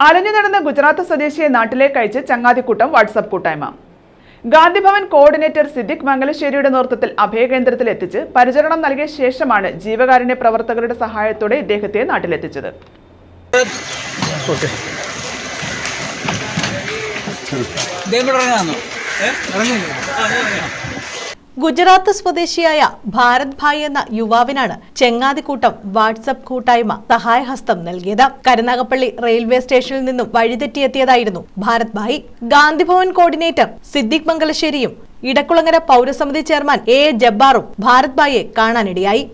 അലഞ്ഞു നടന്ന ഗുജറാത്ത് സ്വദേശിയെ നാട്ടിലേക്ക് അയച്ച് ചങ്ങാതിക്കൂട്ടം വാട്സപ്പ് കൂട്ടായ്മ. ഗാന്ധിഭവൻ കോർഡിനേറ്റർ സിദ്ദിഖ് മംഗലശ്ശേരിയുടെ നേതൃത്വത്തിൽ അഭയകേന്ദ്രത്തിൽ എത്തിച്ച് പരിചരണം നൽകിയ ശേഷമാണ് ജീവകാരുണ്യ പ്രവർത്തകരുടെ സഹായത്തോടെ ഇദ്ദേഹത്തെ നാട്ടിലെത്തിച്ചത്. ഗുജറാത്ത് സ്വദേശിയായ ഭാരത് ഭായ് എന്ന യുവാവിനാണ് ചെങ്ങാതിക്കൂട്ടം വാട്സപ്പ് കൂട്ടായ്മ സഹായഹസ്തം നൽകിയത്. കരുനാഗപ്പള്ളി റെയിൽവേ സ്റ്റേഷനിൽ നിന്നും വഴിതെറ്റിയെത്തിയതായിരുന്നു ഭാരത് ഭായ്. ഗാന്ധിഭവൻ കോർഡിനേറ്റർ സിദ്ദിഖ് മംഗലശ്ശേരിയും ഇടക്കുളങ്ങര പൗരസമിതി ചെയർമാൻ എ ജബ്ബാറും ഭാരത് ഭായിയെ കാണാനിടയായി.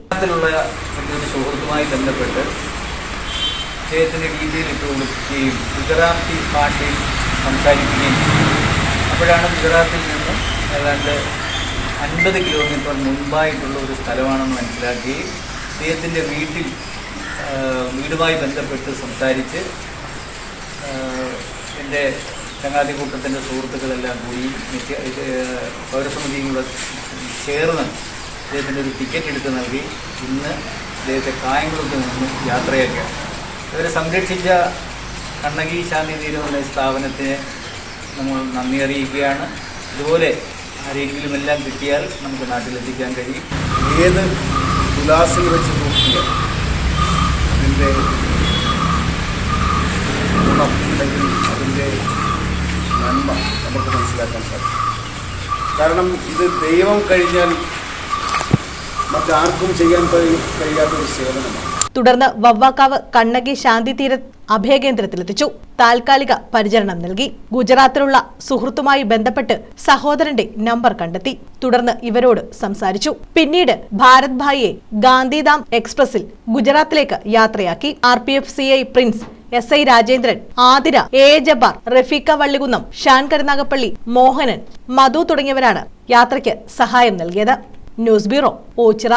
സംസാരിക്കുകയും അപ്പോഴാണ് ഗുജറാത്തിൽ നിന്നും ഏതാണ്ട് അൻപത് കിലോമീറ്റർ മുൻപായിട്ടുള്ള ഒരു സ്ഥലമാണെന്ന് മനസ്സിലാക്കി അദ്ദേഹത്തിന്റെ വീട്ടിൽ വീടുമായി ബന്ധപ്പെട്ട് സംസാരിച്ച് എന്റെ ചങ്ങാതി കൂട്ടത്തിന്റെ സുഹൃത്തുക്കളെല്ലാം കൂടി മിക്ക ഇത് പൗരസമിതിയും കൂടെ ചേർന്ന് അദ്ദേഹത്തിന്റെ ഒരു ടിക്കറ്റ് എടുത്ത് നൽകി. ഇന്ന് അദ്ദേഹത്തെ കായംകുളത്ത് നിന്ന് യാത്രയാക്കുകയാണ് ഇവരെ സംരക്ഷിച്ച കണ്ണകി ശാന്തി തീരം സ്ഥാപനത്തിന് നമ്മൾ നന്ദി അറിയിക്കുകയാണ്. ഇതുപോലെ ആരെങ്കിലും എല്ലാം കിട്ടിയാൽ നമുക്ക് നാട്ടിലെത്തിക്കാൻ കഴിയും. ഏത് തുലാസിൽ വെച്ച് നോക്കിയാൽ അതിന്റെ ഗുണം അല്ലെങ്കിൽ അതിന്റെ നന്മ നമുക്ക് മനസ്സിലാക്കാൻ സാധിക്കും. കാരണം ഇത് ദൈവം കഴിഞ്ഞാൽ മറ്റാർക്കും ചെയ്യാൻ കഴി- കഴിയാത്ത ഒരു സേവനമാണ്. തുടർന്ന് വവ്വാക്കാവ് കണ്ണകി ശാന്തി തീര അഭയകേന്ദ്രത്തിലെത്തിച്ചു. താൽക്കാലിക പരിചരണം നൽകി. ഗുജറാത്തിലുള്ള സുഹൃത്തുമായി ബന്ധപ്പെട്ട് സഹോദരന്റെ നമ്പർ കണ്ടെത്തി. തുടർന്ന് ഇവരോട് സംസാരിച്ചു. പിന്നീട് ഭാരത് ഭായിയെ ഗാന്ധിധാം എക്സ്പ്രസിൽ ഗുജറാത്തിലേക്ക് യാത്രയാക്കി. R P F C I Prince S I Rajendran Athira A Jabbar Rafeekha Vallikunnam Shan Karunagappally Mohanan Madhu തുടങ്ങിയവരാണ് യാത്രയ്ക്ക് സഹായം നൽകിയത്. News bureau Ochira.